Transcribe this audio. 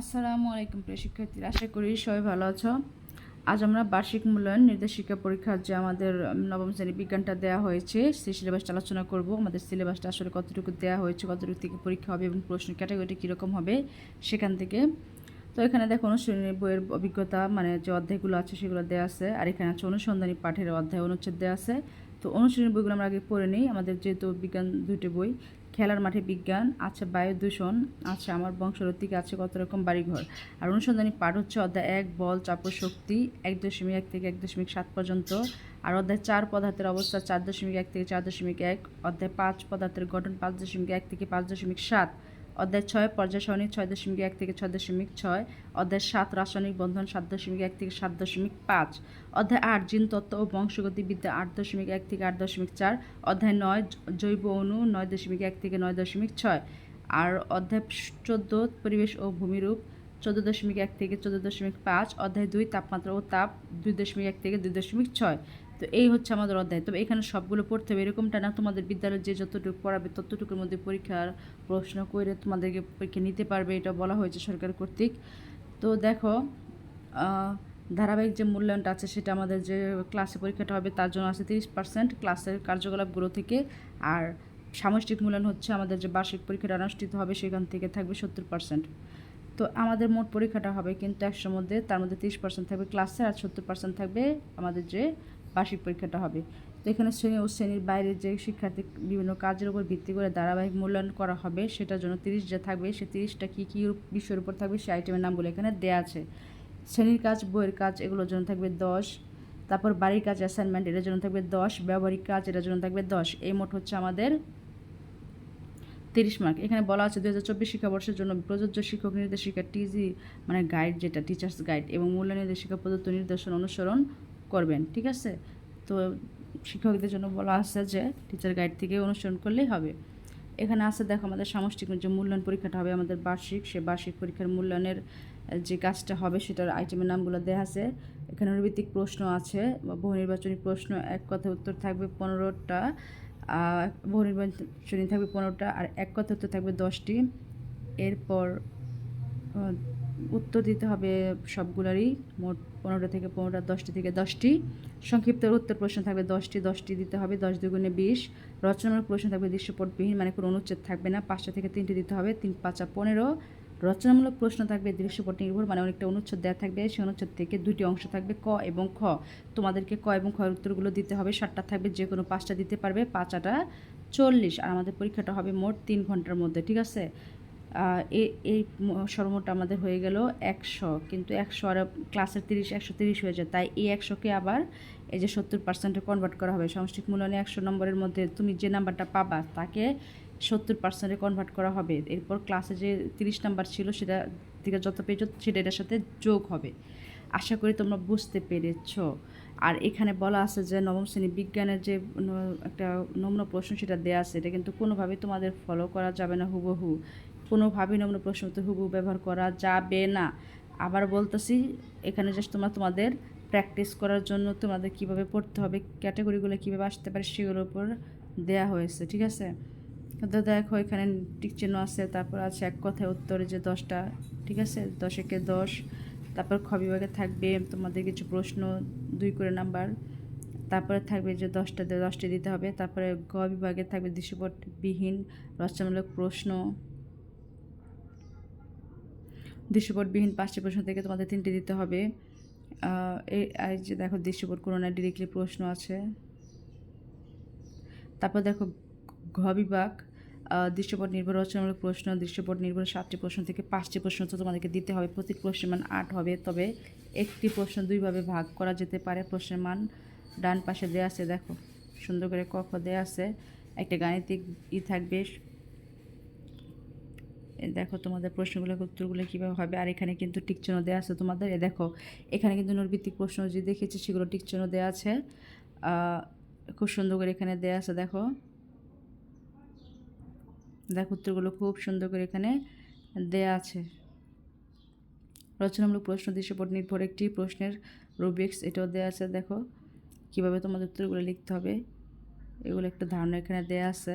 আসসালামু আলাইকুম প্রিয় শিক্ষার্থীরা, আশা করি সবাই ভালো আছো। আজ আমরা বার্ষিক মূল্যায়ন নির্দেশিকা পরীক্ষার যে আমাদের নবম শ্রেণি বিজ্ঞানটা দেওয়া হয়েছে, সেই সিলেবাসটা আলোচনা করব। আমাদের সিলেবাসটা আসলে কতটুকু দেওয়া হয়েছে, কতটুকু থেকে পরীক্ষা হবে এবং প্রশ্ন ক্যাটাগরি কীরকম হবে সেখান থেকে। তো এখানে দেখো অনুশীলনী বইয়ের অভিজ্ঞতা মানে যে অধ্যায়গুলো আছে সেগুলো দেওয়া আছে, আর এখানে আছে অনুসন্ধানী পাঠের অধ্যায় অনুচ্ছেদ দেওয়া আছে। তো অনুশীলনী বইগুলো আমরা আগে পড়ে নিই, আমাদের যেহেতু বিজ্ঞান দুইটি বই খেলার মাঠে বিজ্ঞান, আছে বায়ু দূষণ আছে আমার বংশরতিকে আছে কত রকম বাড়িঘর। আর অনুসন্ধানী পাঠ হচ্ছে অধ্যায় এক, বল, চাপ শক্তি, এক দশমিক এক থেকে এক দশমিক সাত পর্যন্ত। আর অধ্যায় চার পদার্থের অবস্থা চার দশমিক এক থেকে চার দশমিক এক, অধ্যায় পাঁচ পদার্থের গঠন পাঁচ দশমিক এক থেকে পাঁচ দশমিক সাত। অধ্যায় ছয়, পর্যায় ছয় দশমিক এক থেকে ছয় দশমিক ছয়, অধ্যায় সাত, রাসায়নিক বন্ধন সাত দশমিক এক থেকে সাত দশমিক পাঁচ, অধ্যায় আট, জিন তত্ত্ব ও বংশগতিবিদ্যা আট দশমিক এক থেকে আট দশমিক চার, অধ্যায় নয়, জৈব অণু নয় দশমিক এক থেকে নয় দশমিক ছয়, আর অধ্যায় চোদ্দ, পরিবেশ ও ভূমিরূপ চোদ্দ দশমিক এক থেকে চোদ্দ দশমিক পাঁচ, অধ্যায় দুই, তাপমাত্রা ও তাপ দুই দশমিক এক থেকে দুই দশমিক ছয় তো এই হচ্ছে আমাদের অধ্যায়। তবে এখানে সবগুলো পড়তে হবে, এরকমটা না তোমাদের বিদ্যালয়ে যে যতটুকু পড়াবে ততটুকুর মধ্যে পরীক্ষার প্রশ্ন করে তোমাদেরকে পরীক্ষা নিতে পারবে, এটা বলা হয়েছে সরকার কর্তৃক। তো দেখো ধারাবাহিক যে মূল্যায়নটা আছে সেটা আমাদের যে ক্লাসে পরীক্ষাটা হবে তার জন্য আছে তিরিশ পার্সেন্ট ক্লাসের কার্যকলাপগুলো থেকে। আর সামষ্টিক মূল্যায়ন হচ্ছে আমাদের যে বার্ষিক পরীক্ষাটা অনুষ্ঠিত হবে সেখান থেকে থাকবে সত্তর পার্সেন্ট তো আমাদের মোট পরীক্ষাটা হবে কিন্তু একশোর মধ্যে, তার মধ্যে তিরিশ পার্সেন্ট থাকবে ক্লাসের আর সত্তর পার্সেন্ট থাকবে আমাদের যে বার্ষিক পরীক্ষাটা হবে। তো এখানে শ্রেণি ও শ্রেণির বাইরে যে শিক্ষার্থী বিভিন্ন কাজের উপর ভিত্তি করে ধারাবাহিক মূল্যায়ন করা হবে, সেটার জন্য তিরিশ যে থাকবে, সে তিরিশটা কী কী বিষয়ের উপর থাকবে, সেই আইটেমের নামগুলো এখানে দেওয়া আছে। শ্রেণির কাজ, বইয়ের কাজ, এগুলোর জন্য থাকবে দশ। তারপর বাড়ির কাজ অ্যাসাইনমেন্ট এটার জন্য থাকবে দশ। ব্যবহারিক কাজ, এটার জন্য থাকবে দশ। এই মোট হচ্ছে আমাদের তিরিশ মার্ক এখানে বলা আছে দু হাজার চব্বিশ শিক্ষাবর্ষের জন্য প্রযোজ্য শিক্ষক নির্দেশিকা টিজি মানে গাইড যেটা টিচার্স গাইড এবং মূল্য নির্দেশিকা প্রদত্ত নির্দেশন অনুসরণ করবেন, ঠিক আছে? তো শিক্ষকদের জন্য বলা আছে যে টিচার গাইড থেকে অনুসরণ করলেই হবে। এখানে আছে, দেখো, আমাদের সামষ্টিক যে মূল্যায়ন পরীক্ষাটা হবে, আমাদের বার্ষিক, সে বার্ষিক পরীক্ষার মূল্যায়নের যে কাজটা হবে, সেটার আইটেমের নামগুলো দেওয়া আছে। এখানে ভিত্তিক প্রশ্ন আছে বহু নির্বাচনী প্রশ্ন, এক কথা উত্তর থাকবে পনেরোটা বহু নির্বাচনী থাকবে পনেরোটা, আর এক কথা উত্তর থাকবে দশটি। এরপর উত্তর দিতে হবে সবগুলারই। মোট পনেরোটা থেকে পনেরোটা, দশটি থেকে দশটি। সংক্ষিপ্ত উত্তর প্রশ্ন থাকবে দশটি দশটি দিতে হবে, দশ দুগুণে বিশ। রচনামূলক প্রশ্ন থাকবে দৃশ্যপটবিহীন মানে কোনো অনুচ্ছেদ থাকবে না। পাঁচটা থেকে তিনটি দিতে হবে, তিন, পাঁচা পনেরো। রচনামূলক প্রশ্ন থাকবে দৃশ্যপট নির্ভর মানে অনেকটা অনুচ্ছেদ দেওয়া থাকবে। সেই অনুচ্ছেদ থেকে দুটি অংশ থাকবে ক এবং খ। তোমাদেরকে ক এবং খয়ের উত্তরগুলো দিতে হবে। সাতটা থাকবে, যে কোনো পাঁচটা দিতে পারবে পাঁচাটা চল্লিশ। আর আমাদের পরীক্ষাটা হবে মোট তিন ঘণ্টার মধ্যে, ঠিক আছে? এই সর্বমোট আমাদের হয়ে গেল একশো, কিন্তু একশো আর ক্লাসের তিরিশ, একশো তিরিশ হয়ে যায়। তাই এই একশোকে আবার এই যে সত্তর পার্সেন্টে কনভার্ট করা হবে। সমষ্টিক মূল্যায়নে একশো নম্বরের মধ্যে তুমি যে নাম্বারটা পাবা, তাকে সত্তর পার্সেন্টে কনভার্ট করা হবে। এরপর ক্লাসে যে তিরিশ নাম্বার ছিল, সেটা থেকে যত পেয়েছ, সেটা এটার সাথে যোগ হবে। আশা করি তোমরা বুঝতে পেরেছ। আর এখানে বলা আছে যে নবম শ্রেণি বিজ্ঞানের যে একটা নমুনা প্রশ্ন সেটা দেওয়া আছে, এটা কিন্তু কোনোভাবেই তোমাদের ফলো করা যাবে না হুবহু। কোনোভাবেই নমুনা প্রশ্ন তো হুবহু ব্যবহার করা যাবে না। আবার বলতেছি, এখানে জাস্ট তোমরা তোমাদের প্র্যাকটিস করার জন্য তোমাদের কীভাবে পড়তে হবে ক্যাটাগরিগুলো কীভাবে আসতে পারে সেগুলোর উপর দেওয়া হয়েছে, ঠিক আছে? তো দেখো, এখানে টিক চিহ্ন আছে, তারপর আছে এক কথায় উত্তরে যে দশটা, ঠিক আছে? দশেকে দশ, তারপর খ বিভাগে থাকবে তোমাদের কিছু প্রশ্ন, দুই করে নাম্বার, তারপরে থাকবে যে দশটা, দশটি দিতে হবে, তারপরে গ বিভাগে থাকবে দৃশ্যপটবিহীন রচনামূলক প্রশ্ন দৃশ্যপটবিহীন পাঁচটি প্রশ্ন থেকে তোমাদের তিনটি দিতে হবে। এই যে দেখো দৃশ্যপট কোনো না ডিরেক্টলি প্রশ্ন আছে। তারপর দেখো, ঘ বিভাগ দৃশ্যপট নির্ভর, রচনামূলক প্রশ্ন দৃশ্যপট নির্ভর, সাতটি প্রশ্ন থেকে পাঁচটি প্রশ্ন তো তোমাদেরকে দিতে হবে। প্রতি প্রশ্নের মান আট হবে, তবে একটি প্রশ্ন দুইভাবে ভাগ করা যেতে পারে। প্রশ্নের মান ডান পাশে দেওয়া আছে, দেখো, সুন্দর করে ক, খ দেওয়া আছে। একটা গাণিতিক ই থাকবে দেখো তোমাদের প্রশ্নগুলো, উত্তরগুলো কীভাবে হবে? আর এখানে কিন্তু টিকচিহ্ন দেওয়া আছে তোমাদের। এ দেখো, এখানে কিন্তু নৈর্ভিত্তিক প্রশ্ন যে দেখেছি সেগুলো টিকচিহ্ন দেওয়া আছে। খুব সুন্দর করে এখানে দেওয়া আছে, দেখো। দেখো উত্তরগুলো খুব সুন্দর করে এখানে দেয়া আছে। রচনামূলক প্রশ্ন, দৃশ্যপট, নির্ভর একটি প্রশ্নের রুবিক্স এটাও দেওয়া আছে, দেখো। কীভাবে তোমাদের উত্তরগুলো লিখতে হবে? এগুলো একটা ধারণা এখানে দেয়া আছে।